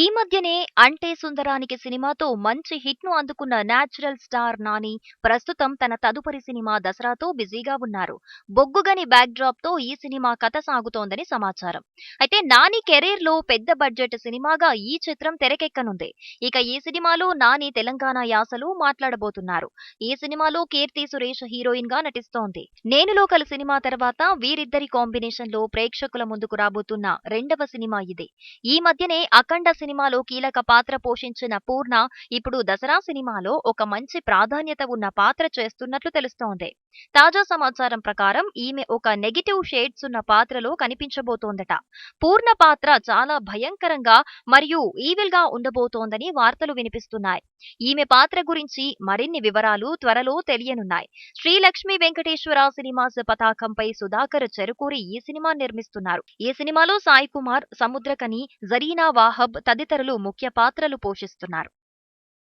ఈ మధ్యనే అంటే సుందరానికి సినిమాతో మంచి హిట్ను అందుకున్న నేచురల్ స్టార్ నాని ప్రస్తుతం తన తదుపరి సినిమా దసరాతో బిజీగా ఉన్నారు. బొగ్గుగని బ్యాక్ డ్రాప్తో ఈ సినిమా కథ సాగుతోందని సమాచారం. అయితే నాని కెరీర్లో పెద్ద బడ్జెట్ సినిమాగా ఈ చిత్రం తెరకెక్కనుంది. ఇక ఈ సినిమాలో నాని తెలంగాణ యాసలు మాట్లాడబోతున్నారు. ఈ సినిమాలో కీర్తి సురేష్ హీరోయిన్గా నటిస్తోంది. నేను లోకల్ సినిమా తర్వాత వీరిద్దరి కాంబినేషన్లో ప్రేక్షకుల ముందుకు రాబోతున్న రెండవ సినిమా ఇది. ఈ మధ్యనే అఖండ సినిమాలో కీలక పాత్ర పోషించిన పూర్ణ ఇప్పుడు దసరా సినిమాలో ఒక మంచి ప్రాధాన్యత ఉన్న పాత్ర చేస్తున్నట్లు తెలుస్తోంది. తాజా సమాచారం ప్రకారం ఈమె ఒక నెగిటివ్ షేడ్స్ ఉన్న పాత్రలో కనిపించబోతోందట. పూర్ణ పాత్ర చాలా భయంకరంగా మరియు ఈవిల్గా ఉండబోతోందని వార్తలు వినిపిస్తున్నాయి. ఈమె పాత్ర గురించి మరిన్ని వివరాలు త్వరలో తెలియనున్నాయి. శ్రీలక్ష్మి వెంకటేశ్వర సినిమాస్ పతాకంపై సుధాకర్ చెరుకూరి ఈ సినిమా నిర్మిస్తున్నారు. ఈ సినిమాలో సాయి కుమార్ సముద్రకని జరీనా వాహబ్ తదితరులు ముఖ్య పాత్రలు పోషిస్తున్నారు.